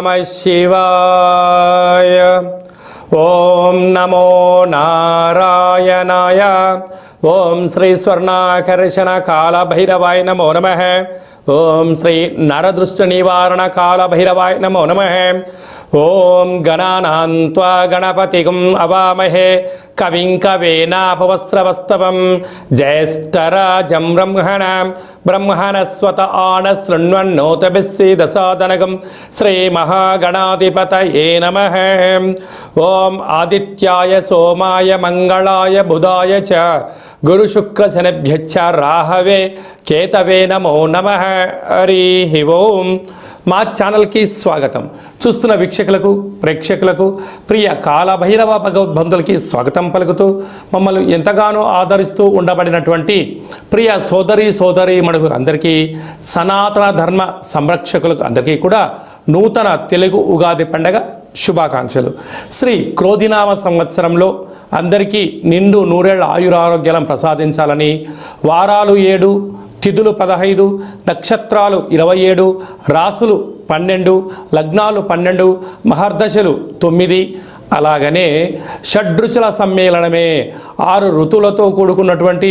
నమ శివాయ ఓం నమో నారాయణాయ ఓం శ్రీ స్వర్ణాకర్షణ కాలభైరవాయ నమో నమ ఓం శ్రీ నరదృష్టి నివారణ కాలభైరవాయ నమో నమ ఓం గణానాన్త్వా గణపతిగం అవామహే కవిం కవేనాపవస్రవస్తవం జ్యేష్ఠరాజం బ్రహ్మణ. బ్రహ్మణస్వత ఆన శృణ్వన్నోతభిస్సీదసాదనగం శ్రీమహాగణాధిపతయే నమ. ఓం ఆదిత్యాయ సోమాయ మంగళాయ బుధాయ చ. గురుశుక్రశనభ్యచ్చ రాహవే. కేతవే నమో నమ. హరి ఓం. మా ఛానల్కి స్వాగతం. చూస్తున్న వీక్షకులకు ప్రేక్షకులకు ప్రియ కాలభైరవ భగవద్బంధులకి స్వాగతం పలుకుతూ మమ్మల్ని ఎంతగానో ఆదరిస్తూ ఉండబడినటువంటి ప్రియ సోదరి సోదరి మనకు అందరికీ సనాతన ధర్మ సంరక్షకులకు అందరికీ కూడా నూతన తెలుగు ఉగాది పండగ శుభాకాంక్షలు. శ్రీ క్రోధినామ సంవత్సరంలో అందరికీ నిండు నూరేళ్ళ ఆయురారోగ్యాలను ప్రసాదించాలని వారాలు ఏడు తిథులు పదహైదు నక్షత్రాలు ఇరవై ఏడు రాసులు పన్నెండు లగ్నాలు పన్నెండు మహర్దశలు తొమ్మిది. అలాగనే షడ్రుచుల సమ్మేళనమే ఆరు ఋతువులతో కూడుకున్నటువంటి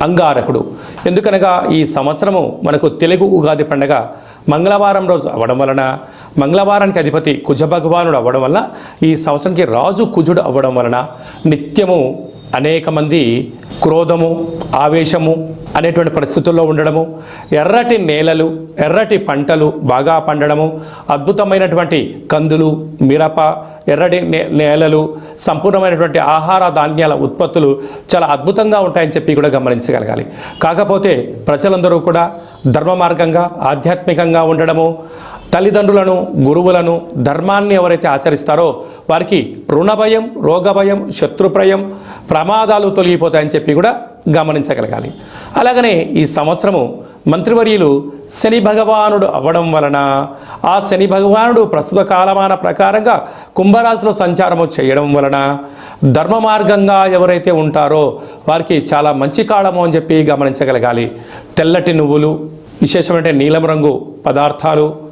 అంగారకుడు. ఎందుకనగా ఈ సంవత్సరము మనకు తెలుగు ఉగాది పండగ మంగళవారం రోజు అవ్వడం వలన మంగళవారానికి అధిపతి కుజ భగవానుడు అవ్వడం వల్ల ఈ సంవత్సరానికి రాజు కుజుడు అవ్వడం వలన నిత్యము అనేక మంది క్రోధము ఆవేశము అనేటువంటి పరిస్థితుల్లో ఉండడము ఎర్రటి నేలలు ఎర్రటి పంటలు బాగా పండడము అద్భుతమైనటువంటి కందులు మిరప ఎర్రటి నే- నేలలు సంపూర్ణమైనటువంటి ఆహార ధాన్యాల ఉత్పత్తులు చాలా అద్భుతంగా ఉంటాయని చెప్పి కూడా గమనించగలగాలి. కాకపోతే ప్రజలందరూ కూడా ధర్మ మార్గంగా ఆధ్యాత్మికంగా ఉండడము తల్లిదండ్రులను గురువులను ధర్మాన్ని ఎవరైతే ఆచరిస్తారో వారికి రుణభయం రోగభయం భయం శత్రుప్రయం ప్రమాదాలు తొలగిపోతాయని చెప్పి కూడా గమనించగలగాలి. అలాగనే ఈ సంవత్సరము మంత్రివర్యులు శని భగవానుడు అవ్వడం వలన ఆ శని భగవానుడు ప్రస్తుత కాలమాన ప్రకారంగా కుంభరాశిలో సంచారము చేయడం వలన ధర్మ మార్గంగా ఎవరైతే ఉంటారో వారికి చాలా మంచి కాలము అని చెప్పి గమనించగలగాలి. తెల్లటి నువ్వులు విశేషమైన నీలం రంగు పదార్థాలు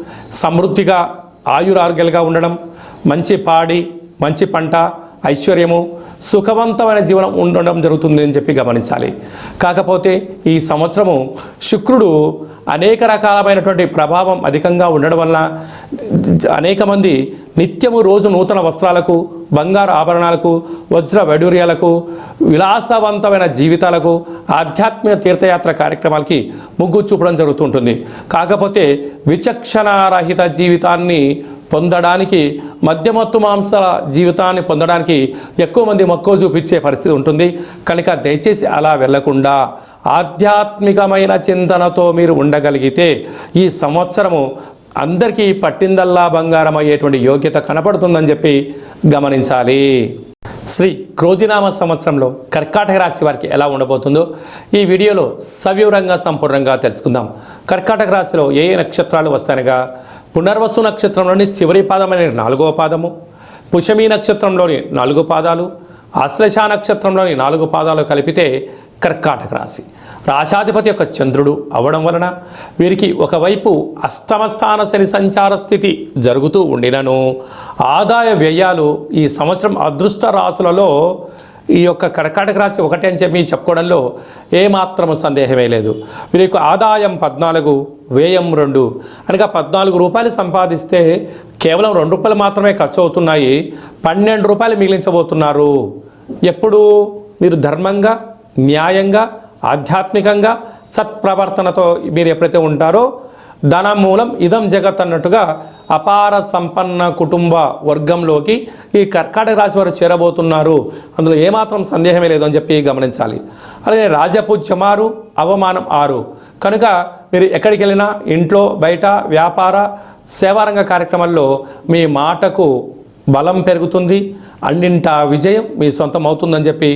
సమృద్ధిగా ఆయురారోగ్యాలుగా ఉండడం మంచి పాడి మంచి పంట ఐశ్వర్యము సుఖవంతమైన జీవనం ఉండడం జరుగుతుంది అని చెప్పి గమనించాలి. కాకపోతే ఈ సంవత్సరము శుక్రుడు అనేక రకాలమైనటువంటి ప్రభావం అధికంగా ఉండడం వలన అనేక మంది నిత్యము రోజు నూతన వస్త్రాలకు బంగారు ఆభరణాలకు వజ్ర వైడూర్యాలకు విలాసవంతమైన జీవితాలకు ఆధ్యాత్మిక తీర్థయాత్ర కార్యక్రమాలకి మొగ్గు చూపడం జరుగుతుంటుంది కాకపోతే విచక్షణారహిత జీవితాన్ని పొందడానికి మధ్యమత్తు మాంసాల జీవితాన్ని పొందడానికి ఎక్కువ మంది మక్కువ చూపించే పరిస్థితి ఉంటుంది. కనుక దయచేసి అలా వెళ్ళకుండా ఆధ్యాత్మికమైన చింతనతో మీరు ఉండగలిగితే ఈ సంవత్సరము అందరికీ పట్టిందల్లా బంగారం అయ్యేటువంటి యోగ్యత కనపడుతుందని చెప్పి గమనించాలి. శ్రీ క్రోధినామ సంవత్సరంలో కర్కాటక రాశి వారికి ఎలా ఉండబోతుందో ఈ వీడియోలో సవివరంగా సంపూర్ణంగా తెలుసుకుందాం. కర్కాటక రాశిలో ఏ ఏ నక్షత్రాలు వస్తాయనగా పునర్వసు నక్షత్రంలోని చివరి పాదమైన నాలుగవ పాదము పుషమి నక్షత్రంలోని నాలుగు పాదాలు ఆశ్లేష నక్షత్రంలోని నాలుగు పాదాలు కలిపితే కర్కాటక రాశి. రాశాధిపతి యొక్క చంద్రుడు అవడం వలన వీరికి ఒకవైపు అష్టమస్థాన శని సంచార స్థితి జరుగుతూ ఉండినను. ఆదాయ వ్యయాలు ఈ సంవత్సరం అదృష్ట రాశులలో ఈ యొక్క కర్కాటక రాశి ఒకటి అని చెప్పి చెప్పుకోవడంలో ఏమాత్రము సందేహమే లేదు. వీరి యొక్క ఆదాయం పద్నాలుగు వ్యయం రెండు. అనగా పద్నాలుగు రూపాయలు సంపాదిస్తే కేవలం రెండు రూపాయలు మాత్రమే ఖర్చు అవుతున్నాయి పన్నెండు రూపాయలు మిగిలించబోతున్నారు. ఎప్పుడు? మీరు ధర్మంగా న్యాయంగా ఆధ్యాత్మికంగా సత్ప్రవర్తనతో మీరు ఎప్పుడైతే ఉంటారో ధనం మూలం ఇదం జగత్ అన్నట్టుగా అపార సంపన్న కుటుంబ వర్గంలోకి ఈ కర్కాటక రాశి వారు చేరబోతున్నారు. అందులో ఏమాత్రం సందేహమే లేదు అని చెప్పి గమనించాలి. అలాగే రాజపు ఆరు అవమానం ఆరు. కనుక మీరు ఎక్కడికి వెళ్ళినా ఇంట్లో బయట వ్యాపార సేవారంగ కార్యక్రమాల్లో మీ మాటకు బలం పెరుగుతుంది అన్నింట విజయం మీ సొంతం అవుతుందని చెప్పి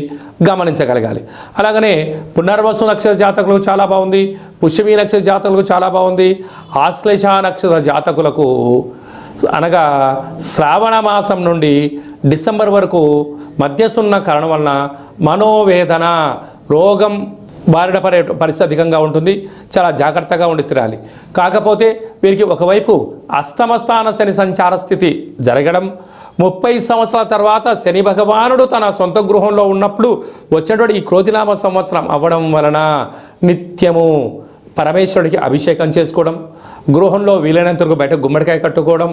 గమనించగలగాలి. అలాగనే పునర్వసు నక్షత్ర జాతకులకు చాలా బాగుంది పుష్యమి నక్షత్ర జాతకులకు చాలా బాగుంది ఆశ్లేష నక్షత్ర జాతకులకు అనగా శ్రావణ మాసం నుండి డిసెంబర్ వరకు మధ్యసున్న కారణం వలన మనోవేదన రోగం బారిన పడే పరిస్థితి అధికంగా ఉంటుంది. చాలా జాగ్రత్తగా ఉండి తిరాలి కాకపోతే వీరికి ఒకవైపు అష్టమస్థాన శని సంచార స్థితి జరగడం ముప్పై సంవత్సరాల తర్వాత శని భగవానుడు తన సొంత గృహంలో ఉన్నప్పుడు వచ్చినటువంటి ఈ క్రోధినామ సంవత్సరం అవ్వడం వలన నిత్యము పరమేశ్వరుడికి అభిషేకం చేసుకోవడం గృహంలో వీలైనంతవరకు బయట గుమ్మడికాయ కట్టుకోవడం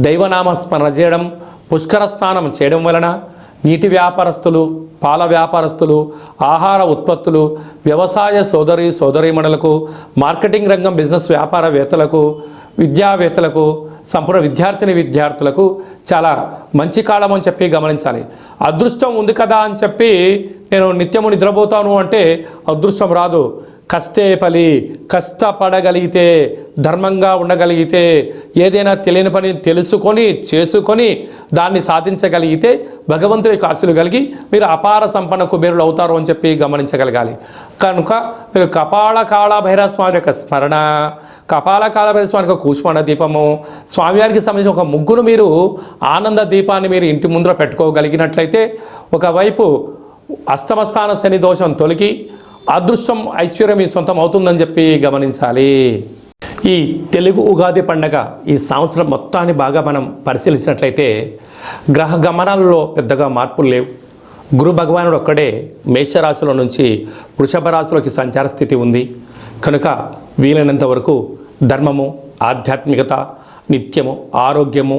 దైవనామ స్మరణ చేయడం పుష్కర స్నానం చేయడం వలన నీటి వ్యాపారస్తులు పాల వ్యాపారస్తులు ఆహార ఉత్పత్తులు వ్యవసాయ సోదరి సోదరీమణులకు మార్కెటింగ్ రంగం బిజినెస్ వ్యాపారవేత్తలకు విద్యావేత్తలకు సంపూర్ణ విద్యార్థిని విద్యార్థులకు చాలా మంచి కాలం అని చెప్పి గమనించాలి. అదృష్టం ఉంది కదా అని చెప్పి నేను నిత్యము నిద్రపోతాను అంటే అదృష్టం రాదు. కష్టే పలి కష్టపడగలిగితే ధర్మంగా ఉండగలిగితే ఏదైనా తెలియని పని తెలుసుకొని చేసుకొని దాన్ని సాధించగలిగితే భగవంతుడి యొక్క ఆశలు కలిగి మీరు అపార సంపన్న కుబేరులు అవుతారు అని చెప్పి గమనించగలగాలి. కనుక మీరు కపాల కాళభైర స్వామి యొక్క స్మరణ కపాల కాళభైర స్వామి యొక్క కూష్మాండ దీపము స్వామివారికి సంబంధించిన ఒక ముగ్గురు మీరు ఆనంద దీపాన్ని మీరు ఇంటి ముందర పెట్టుకోగలిగినట్లయితే ఒకవైపు అష్టమస్థాన శని దోషం తొలగి అదృష్టం ఐశ్వర్యం మీ సొంతం అవుతుందని చెప్పి గమనించాలి. ఈ తెలుగు ఉగాది పండగ ఈ సంవత్సరం మొత్తాన్ని బాగా మనం పరిశీలించినట్లయితే గ్రహ గమనాలలో పెద్దగా మార్పులు లేవు. గురు భగవానుడు ఒక్కడే మేషరాశిలో నుంచి వృషభ రాశిలోకి సంచార స్థితి ఉంది. కనుక వీలైనంత వరకు ధర్మము ఆధ్యాత్మికత నిత్యము ఆరోగ్యము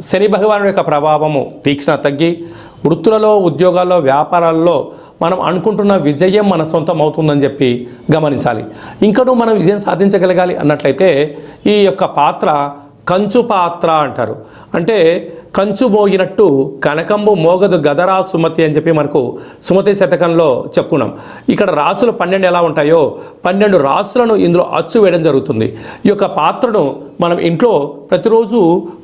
శని భగవానుడి యొక్క ప్రభావము తీక్షణ తగ్గి వృత్తులలో ఉద్యోగాల్లో వ్యాపారాల్లో మనం అనుకుంటున్న విజయం మన సొంతం అవుతుందని చెప్పి గమనించాలి. ఇంకనూ మనం విజయం సాధించగలగాలి అన్నట్లయితే ఈ యొక్క పాత్ర కంచు పాత్ర అంటారు. అంటే కంచు మోగినట్టు కనకంబు మోగదు గదరా సుమతి అని చెప్పి మనకు సుమతి శతకంలో చెప్పుకున్నాం. ఇక్కడ రాసులు పన్నెండు ఎలా ఉంటాయో పన్నెండు రాసులను ఇందులో అచ్చు వేయడం జరుగుతుంది. ఈ యొక్క పాత్రను మనం ఇంట్లో ప్రతిరోజు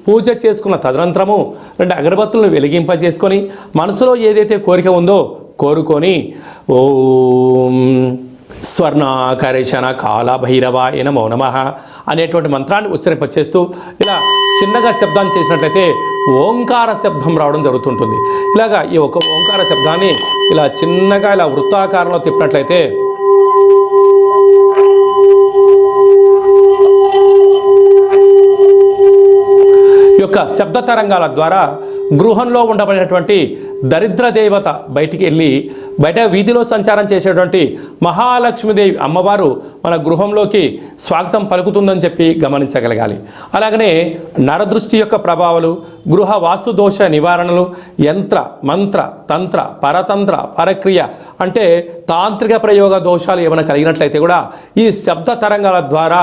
పూజ చేసుకున్న తదనంతరము రెండు అగరబత్తులను వెలిగింపజేసుకొని మనసులో ఏదైతే కోరిక ఉందో కోరుకొని ఓం స్వర్ణాకరేషణ కాలభైరవాయ నమో నమ అనేటువంటి మంత్రాన్ని ఉచ్చరింపచేస్తూ ఇలా చిన్నగా శబ్దాన్ని చేసినట్లయితే ఓంకార శబ్దం రావడం జరుగుతుంటుంది. ఇలాగా ఈ ఒక ఓంకార శబ్దాన్ని ఇలా చిన్నగా ఇలా వృత్తాకారంలో తిప్పినట్లయితే ఈ యొక్క శబ్ద తరంగాల ద్వారా గృహంలో ఉండబడినటువంటి దరిద్ర దేవత బయటికి వెళ్ళి బయట వీధిలో సంచారం చేసేటువంటి మహాలక్ష్మీదేవి అమ్మవారు మన గృహంలోకి స్వాగతం పలుకుతుందని చెప్పి గమనించగలగాలి. అలాగనే నరదృష్టి యొక్క ప్రభావాలు గృహ వాస్తు దోష నివారణలు యంత్ర మంత్ర తంత్ర పరతంత్ర పరక్రియ అంటే తాంత్రిక ప్రయోగ దోషాలు ఏమైనా కలిగినట్లయితే కూడా ఈ శబ్ద తరంగాల ద్వారా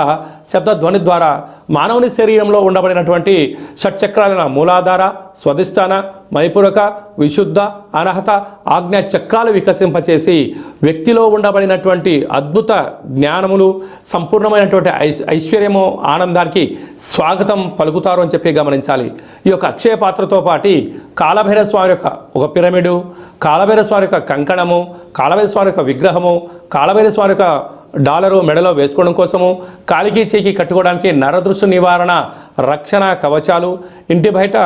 శబ్ద ధ్వని ద్వారా మానవుని శరీరంలో ఉండబడినటువంటి షట్చక్రాల మూలాధార స్వధిష్టాన మణిపురక విశుద్ధ అనహత ఆజ్ఞా చక్రాలు వికసింపచేసి వ్యక్తిలో ఉండబడినటువంటి అద్భుత జ్ఞానములు సంపూర్ణమైనటువంటి ఐశ్ ఐశ్వర్యము ఆనందానికి స్వాగతం పలుకుతారు అని చెప్పి గమనించాలి. ఈ యొక్క అక్షయ పాత్రతో పాటి కాలభైర స్వామి యొక్క ఒక పిరమిడు కాలభైర స్వామి యొక్క కంకణము కాలభైర స్వామి యొక్క విగ్రహము కాలభైర స్వామి యొక్క డాలరు మెడలో వేసుకోవడం కోసము కాలికి చేకి కట్టుకోవడానికి నరదృష్టి నివారణ రక్షణ కవచాలు ఇంటి బయట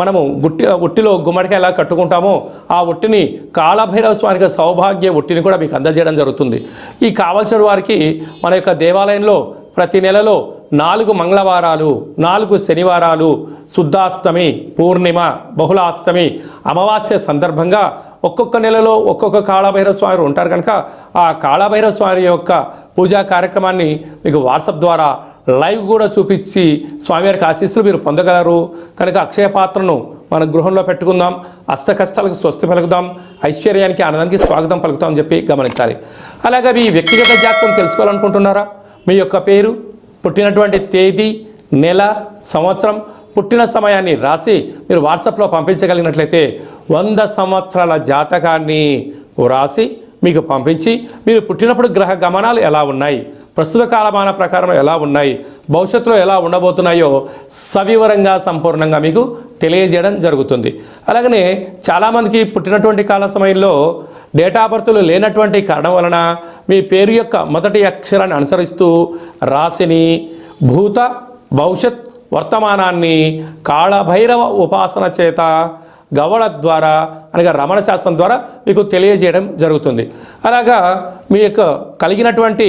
మనము గుట్టి ఒట్టిలో గుమ్మడికాయ ఎలా కట్టుకుంటామో ఆ ఒట్టిని కాళభైరవ స్వామికి సౌభాగ్య ఒట్టిని కూడా మీకు అందజేయడం జరుగుతుంది. ఈ కావలసిన వారికి మన యొక్క దేవాలయంలో ప్రతి నెలలో నాలుగు మంగళవారాలు నాలుగు శనివారాలు శుద్ధాష్టమి పూర్ణిమ బహుళాష్టమి అమావాస్య సందర్భంగా ఒక్కొక్క నెలలో ఒక్కొక్క కాళభైరవ స్వామి ఉంటారు కనుక ఆ కాళభైరవ స్వామి యొక్క పూజా కార్యక్రమాన్ని మీకు వాట్సాప్ ద్వారా లైవ్ కూడా చూపించి స్వామివారికి ఆశీస్సులు మీరు పొందగలరు. కనుక అక్షయ పాత్రను మన గృహంలో పెట్టుకుందాం. అష్ట కష్టాలకు స్వస్తి పలుకుదాం. ఐశ్వర్యానికి ఆనందానికి స్వాగతం పలుకుతాం అని చెప్పి గమనించాలి. అలాగే మీ వ్యక్తిగత జాతకం తెలుసుకోవాలనుకుంటున్నారా? మీ యొక్క పేరు పుట్టినటువంటి తేదీ నెల సంవత్సరం పుట్టిన సమయాన్ని రాసి మీరు వాట్సాప్లో పంపించగలిగినట్లయితే వంద సంవత్సరాల జాతకాన్ని వ్రాసి మీకు పంపించి మీరు పుట్టినప్పుడు గ్రహ గమనాలు ఎలా ఉన్నాయి? ప్రస్తుత కాలమాన ప్రకారం ఎలా ఉన్నాయి? భవిష్యత్తులో ఎలా ఉండబోతున్నాయో సవివరంగా సంపూర్ణంగా మీకు తెలియజేయడం జరుగుతుంది. అలాగనే చాలామందికి పుట్టినటువంటి కాల సమయంలో డేటా బర్త్లు లేనటువంటి కారణం వలన మీ పేరు యొక్క మొదటి అక్షరాన్ని అనుసరిస్తూ రాశిని భూత భవిష్యత్ వర్తమానాన్ని కాళభైరవ ఉపాసన చేత గవళ ద్వారా అనగా రమణ శాస్త్రం ద్వారా మీకు తెలియజేయడం జరుగుతుంది. అలాగా మీ యొక్క కలిగినటువంటి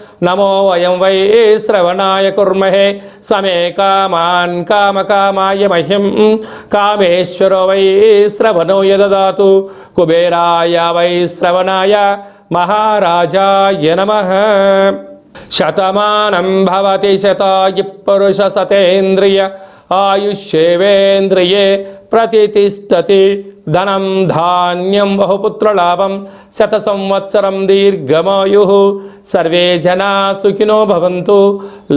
నమో వయం వై శ్రవణాయ కుర్మహే సమే కామాన్ కామకామాయ మహ్యం. కామేశ్వరో వై శ్రవణో యదదాతు. కుబేరాయ వై శ్రవణాయ మహారాజాయ నమ. శతమానం భవతి శతాయి పురుష సతేంద్రియ ఆయుష్యేవేంద్రియే ప్రతిష్టతి ధనం ధాన్యం బహుపుత్రలాభం శత సంవత్సరం దీర్ఘమాయు. సర్వే జనా సుఖినో భవంతు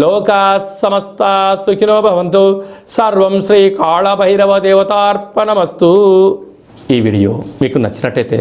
లోకా సమస్త సుఖినో భవంతు. సర్వం శ్రీ కాళభైరవ దేవతార్పణమస్తు. ఈ వీడియో మీకు నచ్చినట్టయితే